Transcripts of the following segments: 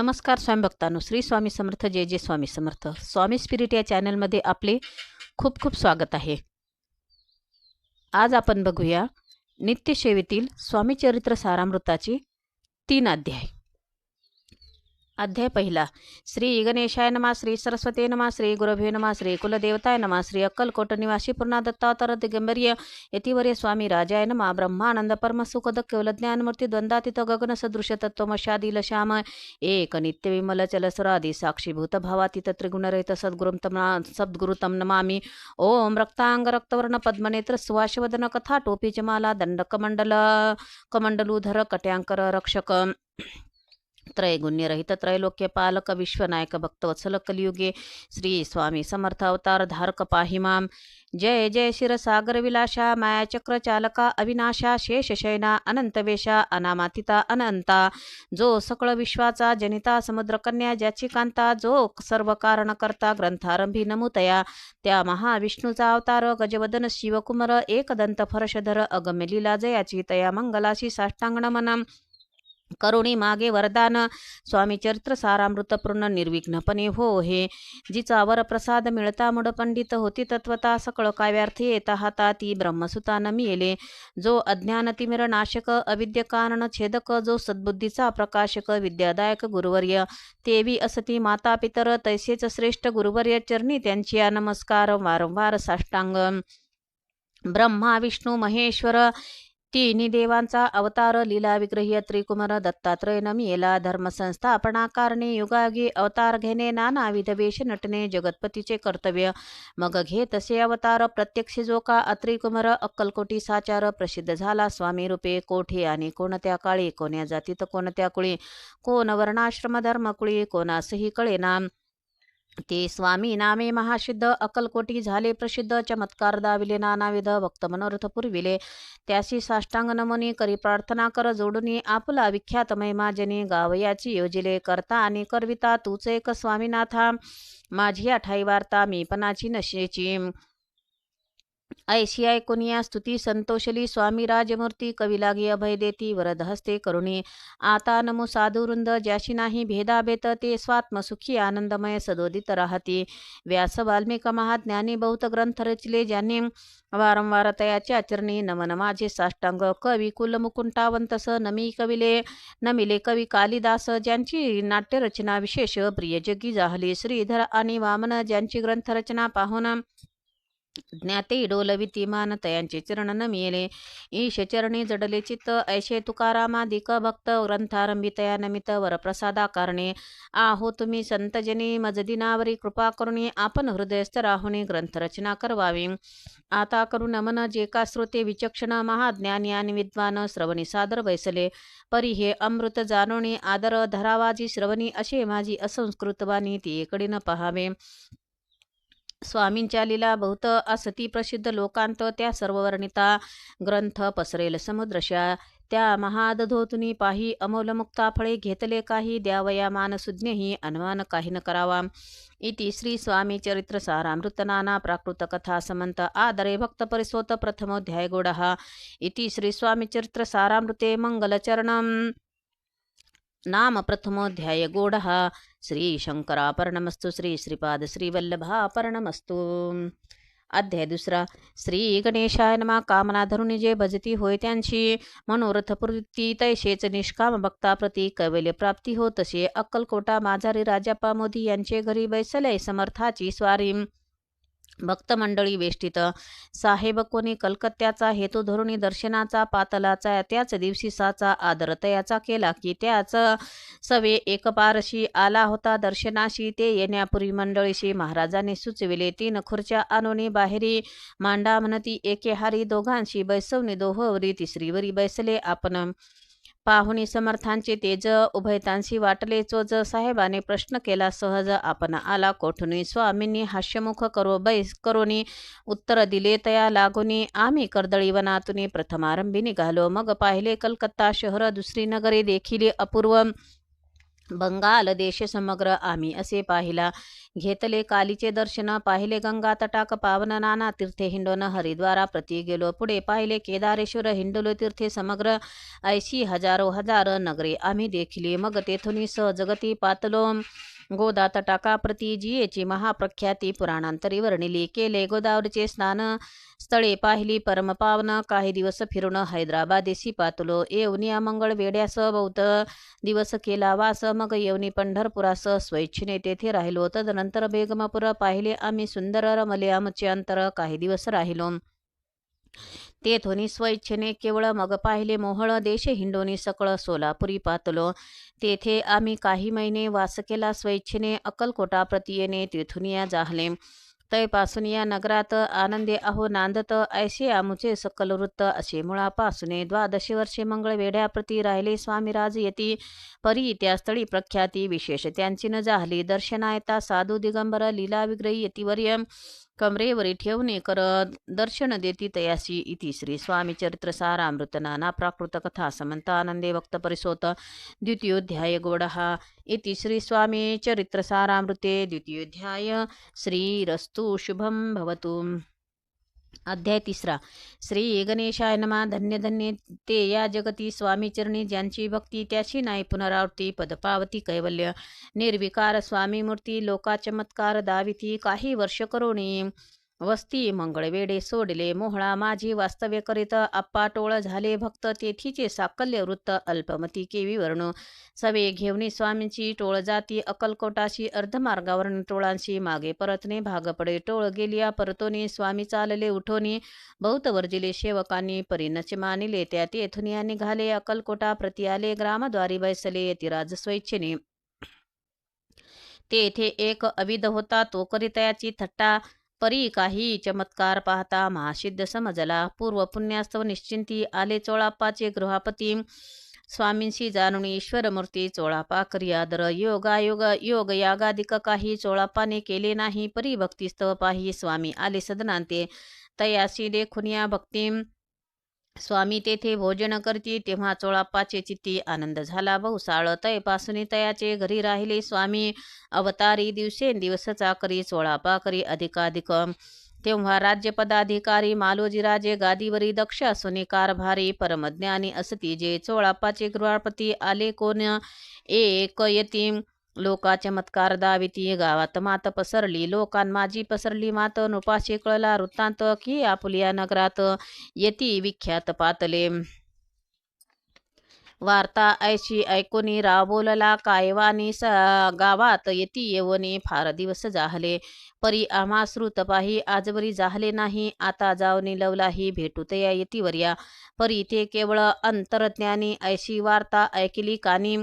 नमस्कार स्वामी भक्तांनो. श्री स्वामी समर्थ जय जय स्वामी समर्थ. स्वामी स्पिरिट या चॅनलमध्ये आपले खूप खूप स्वागत आहे. आज आपण बघूया नित्यसेवेतील स्वामी चरित्र तीन अध्याय. अध्याय पहिला. श्री गणेशाय नमा श्री सरस्वती नमा श्री गुरुभे नमा श्री कुलदेवताय नमा श्री अक्कलकोट निवासी पूर्णा दत्तातर दिगंबर्य यतिवर्य स्वामी राजाय नमा ब्रह्मानंद परमसुखद केवल ज्ञानमूर्ती द्वंद्वातीत गगन सदृश तत्वमशादिल श्याम एक नित्य विमल चलसरादी साक्षीभूत भावातीत त्रिगुणरहित सद्गुरुम सद्गुरु तम नमामि। ओम रक्तांग रक्तवर्ण पद्मनेत्र सुवाशवदन कथा टोपी माला दंड कमंडलूधर कट्यांकर रक्षक। त्रयगुण्यरहित त्रैलोक्य पालक विश्वनायक भक्तवत्सल कलियुगे श्री स्वामी समर्थ अवतार धारक पाहिमाम जय जय शिरसागर विलासा मायाचक्र चालका अविनाशा शेषशैना अनंतवेशा अनामातिता अनंता। जो सकळ विश्वाचा जनिता समुद्रकन्या ज्याची कांता जो सर्व कारण करता ग्रंथारंभी नमुतया त्या महाविष्णूचा अवतार गजवदन शिवकुमार एकदंत फरशधर अगम्य लीला जयाची तया मंगलाशी साष्टांगण करुणी मागे वरदान. स्वामी चरित्र सारामृतपूर्ण निर्विघ्नपणे हो हे जिचा वरप्रसाद मिळता मुड पंडित होती तत्वता सकळ काव्यार्थी येता हाता ती ब्रह्मसुता न मिळेले जो अज्ञान तिमिर नाशक अविद्य कारण छेदक जो सद्बुद्धीचा प्रकाशक विद्यादायक गुरुवर्य. तेवी असती माता पितर तैसेच श्रेष्ठ गुरुवर्य चरणी त्यांची नमस्कार वारंवार साष्टांग. ब्रह्मा विष्णू महेश्वर तिन्ही देवांचा अवतार लीला विग्रही त्रिकुमार दत्तात्रय नमियेला धर्मसंस्थापना कारणे युगागी अवतार घेणे नानाविध वेश नटणे जगतपतीचे कर्तव्य. मग घे तसे अवतार प्रत्यक्ष जो का अत्रिकुमार अक्कलकोटी साचार प्रसिद्ध झाला स्वामी रूपे कोठे आणि कोणत्या काळी कोण्या जातीत कोणत्या कुळी कोण वर्णाश्रम धर्मकुळी कोणासही कळेना. ते स्वामी नामे महासिद्ध अकलकोटी झाले प्रसिद्ध चमत्कार दाविले नानाविध भक्त मनोरथ पुरविले. त्याशी साष्टांग नमनी करी प्रार्थना कर जोडुनी आपला विख्यात महिमाजनी गावयाची योजिले. करता आणि करविता तूच एक स्वामीनाथा. माझी आठाई वार्ता मी पणाची नशेची. ऐशी कुनिया स्तुती संतोषली स्वामी राजमूर्ती कविलागी अभय देती वरद हस्ते करुणी। आता नमो साधुवृंद ज्याशी नाही भेदाभेद ते स्वात्मसुखी आनंदमय सदोदित राहती। व्यास वाल्मिक महाज्ञानी बहुत ग्रंथ रचले ज्यांनी वारंवार तयाचे आचरणी नमन माझे साष्टांग कवी कुलमुकुंटावंत स नमी कविले नमिले कवी कालिदास ज्यांची नाट्यरचना विशेष प्रिय जगी जाहली श्रीधर आणि वामन ज्यांची ग्रंथरचना पाहून ज्ञाते डोलविती मान तयांचे चरण न ईश चरणी जडले चित्त ऐशे तुकारामादिक भक्त ग्रंथारंभी तया नमित वरप्रसादा कारणे आहो तुम्ही संतजनी मजदिनावरी कृपा करुणी आपण हृदयस्थ राहुनी ग्रंथरचना करवावी। आता करू नमन जे का श्रोते विचक्षण महाज्ञानी आणि विद्वान श्रवणी सादर बैसले। परी हे अमृत जाणवणी आदर धरावाजी श्रवणी असे माझी असंस्कृत वाणी ती न पहावे। स्वामींच्या लिला बहुत असती प्रसिद्ध लोकांत त्या सर्ववर्णिता ग्रंथ पसरेल समुद्रशा. त्या महादधोतुनी पाही अमोलमुक्ता फळे घेतले काही द्यावया मानसुज्ञही अनुमान काही न करावा. इति श्री स्वामी चरित्र सारामृत नाना प्राकृत कथा समंत आदरे भक्त परिसोत प्रथमोध्याय गोडः इति श्री स्वामी चरित्र सारामृते मंगलचरणम नाम प्रथमोध्याय गोडः। श्री श्री श्रीपाद श्रीवल्लभापरणमस्तु। अध्याय दुसरा। श्री गणेशाय नमा। कामना धरून जे भजती होय त्यांची। मनोरथ प्रवृत्ती तैशेच निष्काम भक्ता प्रती कैवल्य प्राप्ती हो तसे अक्कलकोटा माझारी राजापा मोदी यांचे घरी बैसले समर्थाची स्वारी। भक्त मंडळी वेष्टित. साहेब कोणी कलकत्त्याचा हेतू धरुणी दर्शनाचा पातलाचा त्याच दिवशी साचा आदर तयाचा केला की त्याच सवे एकपारशी आला होता दर्शनाशी. ते येण्यापूर्वी मंडळीशी महाराजांनी सुचविले तीन खुर्च्या आणून बाहेरी मांडा म्हणती एके हारी दोघांशी बैसवणी दोहवरी तिसरीवरी बैसले आपण. पाहुणी समर्थांचे तेज उभयतांशी वाटले. चोज साहेबाने प्रश्न केला सहज आपण आला कोठुनी स्वामींनी हास्यमुख करो बैस करोनी उत्तर दिले तया लागुनी. आम्ही कर्दळी वनातुनी प्रथमारंभी निघालो मग पाहिले कलकत्ता शहर दुसरी नगरे देखील अपूर्व बंगाल देश समग्र आम्ही असे पाहिला. घेतले कालीचे दर्शन पाहिले गंगा तटाक पावन नाना तीर्थे हिंडोन हरिद्वारा प्रती गेलो. पुढे पाहिले केदारेश्वर हिंडोलो तीर्थे समग्र ऐशी हजारो हजार नगरे. आम्ही देखिले मग तेथुनी सहजगती पातलो. गोदा तटाका प्रती जियेची महाप्रख्याती पुराणांतरी वर्णिली. केले गोदावरीचे स्नान स्थळे पाहिली परमपावन. काही दिवस फिरून हैदराबादेसी पातलो येवनिया मंगळ वेड्यास बौद्ध दिवस केला वास मग येवनी पंढरपुरास स्वैच्छिने तेथे राहिलो. तदनंतर बेगमपुर पाहिले आम्ही सुंदर रमले आमचे अंतर. काही दिवस राहिलो. ते तेथोनी स्वइच्छेने केवळ मग पाहिले मोहळ देश हिंडोनी सकळ सोलापुरी पातलो. तेथे आम्ही काही महिने वास केला अकलकोटा अक्कलकोटा प्रतीयेने या जाहले. तयपासून या नगरात आनंदे अहो नांदत ऐसे आमुचे सकल वृत्त असे मुळापासूने द्वादशी वर्षे मंगळ वेढ्याप्रती राहिले स्वामीराज येती. परी त्या स्थळी प्रख्याती विशेष त्यांची न जाहली दर्शनायता साधू दिगंबर लीला विग्रही यतिवर्य. कमरेवरी ठेवणे करत दर्शन देती तयासी इति. श्री स्वामी चरित्र सारामृत नाना प्राकृत कथा समंत आनंदे वक्त परिसोत. द्वितीयोध्याय गोडः इति. श्री स्वामी चरित्र सारामृते द्वितीयोध्याय. श्रीरस्तु शुभं भवतु. अध्याय तिसरा. श्री गणेशाय नमा. धन्य धन्य. ते या जगती स्वामी चरणी ज्यांची भक्ती त्याची नाही पुनरावृत्ती पदपावती कैवल्य निर्विकार स्वामी मूर्ती लोका चमत्कार दाविती काही वर्ष करोणी. वस्ती मंगळवेडे सोडले. मोहळा माझी वास्तव्य करीत आप्पा टोळ झाले. भक्त तेथीचे साकल्य वृत्त अल्पमती केवी वर्ण. सवे घेवणी स्वामींची टोळ जाती. अकलकोटाशी अर्धमार्गावरून टोळांशी मागे परतणे. भाग पडे टोळ गेलिया परतोनी. स्वामी चालले उठोनी. बहुत वर्जिले सेवकांनी परिणच मानिले. त्या तेथून निघाले. अकलकोटा प्रति आले. ग्रामद्वारी बैसले. यतिराज स्वेच्छेने. तेथे एक अविध होता. तो करितयाची थट्टा परी काही चमत्कार पाहता महासिद्ध समजला पूर्व पुण्यास्तव निश्चिंती आले चोळाप्पाचे गृहापती. स्वामींशी जाणून ईश्वरमूर्ती चोळापा करियादर योगायोग योग यागादिक काही चोळापाने केले नाही परी भक्तिस्तव पाही स्वामी आले सदनांते. तयासी देखुनिया भक्तीम भक्ती स्वामी तेथे भोजन करती तेव्हा चोळाप्पाचे चित्ती आनंद झाला. बहुसाळ तयपासून तयाचे घरी राहिले. स्वामी अवतारी दिवसेंदिवस चाकरी चोळापा करी अधिकाधिक. तेव्हा राज्यपदाधिकारी मालोजीराजे गादीवरी दक्ष असुनी कारभारी परमज्ञानी असती जे चोळाप्पाचे गृहपती आले. कोण एक यतीम लोका चमत्कार दाविती गावात मात पसरली लोकांन माझी पसरली मात नृपाशी कळला वृत्तांत की आपुलिया नगरात येती विख्यात पातले. वार्ता ऐशी ऐकोनी राबोलला कायवानी स गावात येती येवनी फार दिवस जाहले. परी आम्हा श्रुतपाही आजवरी जाहले नाही आता जावनी लवलाही भेटूतया येतीवर्या. परी ते केवळ अंतरज्ञानी ऐशी वार्ता ऐकली कानी.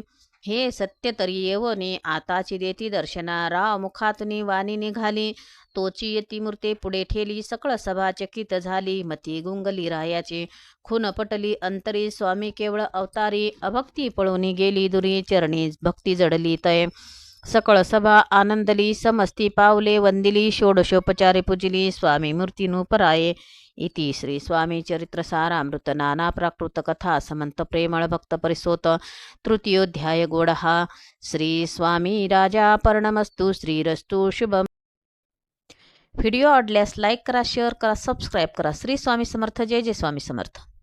हे सत्य तरी येवने आताची देती दर्शना राव मुखातनी वाणी निघाली. तोची येती मूर्ते पुढे ठेली सकळ सभा चकित झाली मती गुंगली रायाची खून पटली अंतरी स्वामी केवळ अवतारी अभक्ती पळून गेली दुरी चरणी भक्ती जडली तय. सकळ सभा आनंदली समस्ती पावले वंदिली षोडशोपचारे पूजली स्वामी मूर्तीनु पराये. इति श्री स्वामी चरित्र सारामृत नाना प्राकृत कथा समंत प्रेमळ भक्त परिसोत तृतीयोध्याय गोडः श्री स्वामी राजा पर्णमस्तु श्रीरस्तु शुभम। व्हिडिओ आवडल्यास लाईक करा शेअर करा सबस्क्राईब करा. श्री स्वामी समर्थ. जय जय स्वामी समर्थ.